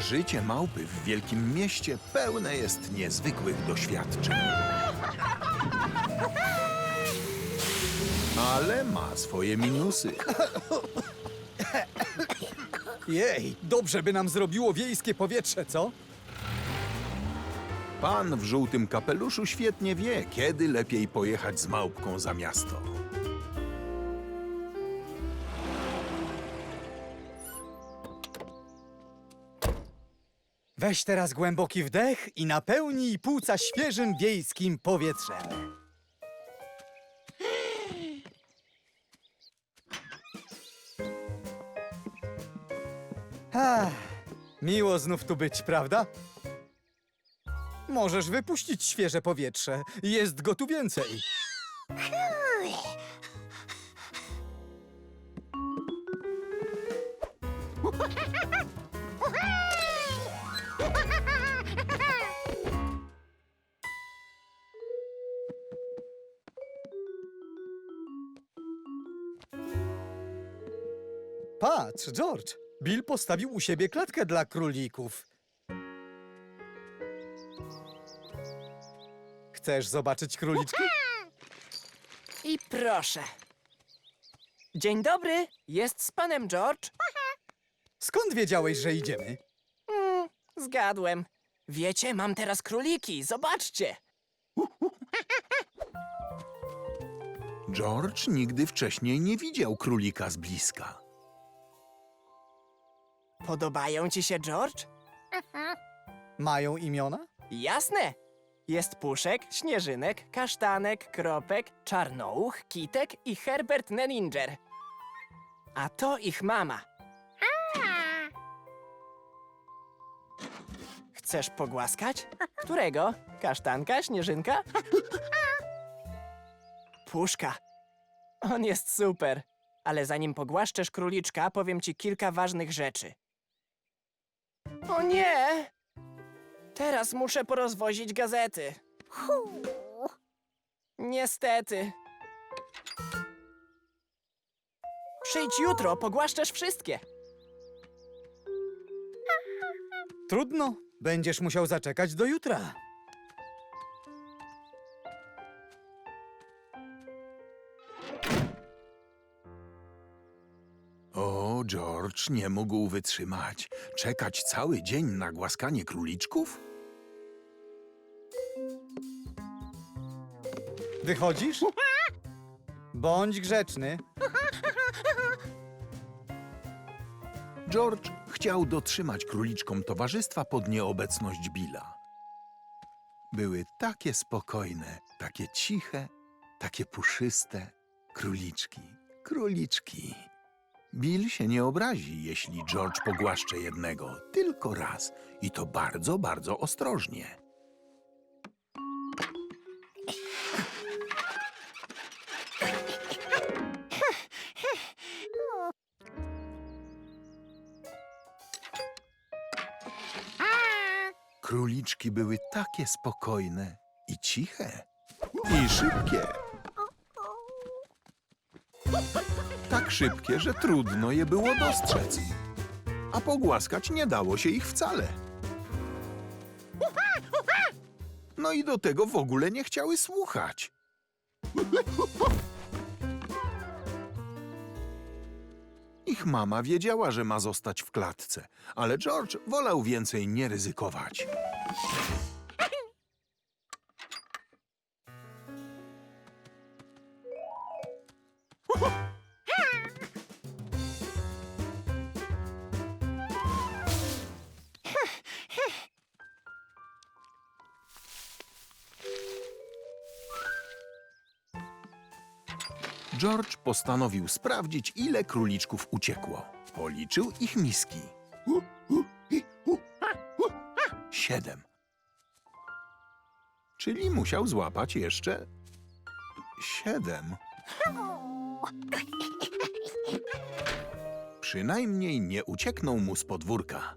Życie małpy w wielkim mieście pełne jest niezwykłych doświadczeń. Ale ma swoje minusy. Jej, dobrze by nam zrobiło wiejskie powietrze, co? Pan w żółtym kapeluszu świetnie wie, kiedy lepiej pojechać z małpką za miasto. Weź teraz głęboki wdech i napełnij płuca świeżym wiejskim powietrzem. Ach, miło znów tu być, prawda? Możesz wypuścić świeże powietrze. Jest go tu więcej. Patrz, George. Bill postawił u siebie klatkę dla królików. Chcesz zobaczyć króliczki? I proszę. Dzień dobry, jest z panem George? Skąd wiedziałeś, że idziemy? Mm, zgadłem. Wiecie, mam teraz króliki, zobaczcie. George nigdy wcześniej nie widział królika z bliska. Podobają ci się, George? Mają imiona? Jasne. Jest Puszek, Śnieżynek, Kasztanek, Kropek, Czarnouch, Kitek i Herbert Neninger. A to ich mama. Chcesz pogłaskać? Którego? Kasztanka, Śnieżynka? Puszka. On jest super. Ale zanim pogłaszczesz króliczka, powiem ci kilka ważnych rzeczy. O nie! Teraz muszę porozwozić gazety. Niestety. Przyjdź jutro, pogłaszczesz wszystkie. Trudno. Będziesz musiał zaczekać do jutra. George nie mógł wytrzymać. Czekać cały dzień na głaskanie króliczków? Wychodzisz? Bądź grzeczny. George chciał dotrzymać króliczkom towarzystwa pod nieobecność Billa. Były takie spokojne, takie ciche, takie puszyste króliczki, króliczki. Bill się nie obrazi, jeśli George pogłaszcze jednego, tylko raz i to bardzo, bardzo ostrożnie. Króliczki były takie spokojne i ciche i szybkie. Tak szybkie, że trudno je było dostrzec. A pogłaskać nie dało się ich wcale. No i do tego w ogóle nie chciały słuchać. Ich mama wiedziała, że ma zostać w klatce, ale George wolał więcej nie ryzykować. George postanowił sprawdzić, ile króliczków uciekło. Policzył ich miski. Siedem. Czyli musiał złapać jeszcze siedem. Przynajmniej nie uciekną mu z podwórka.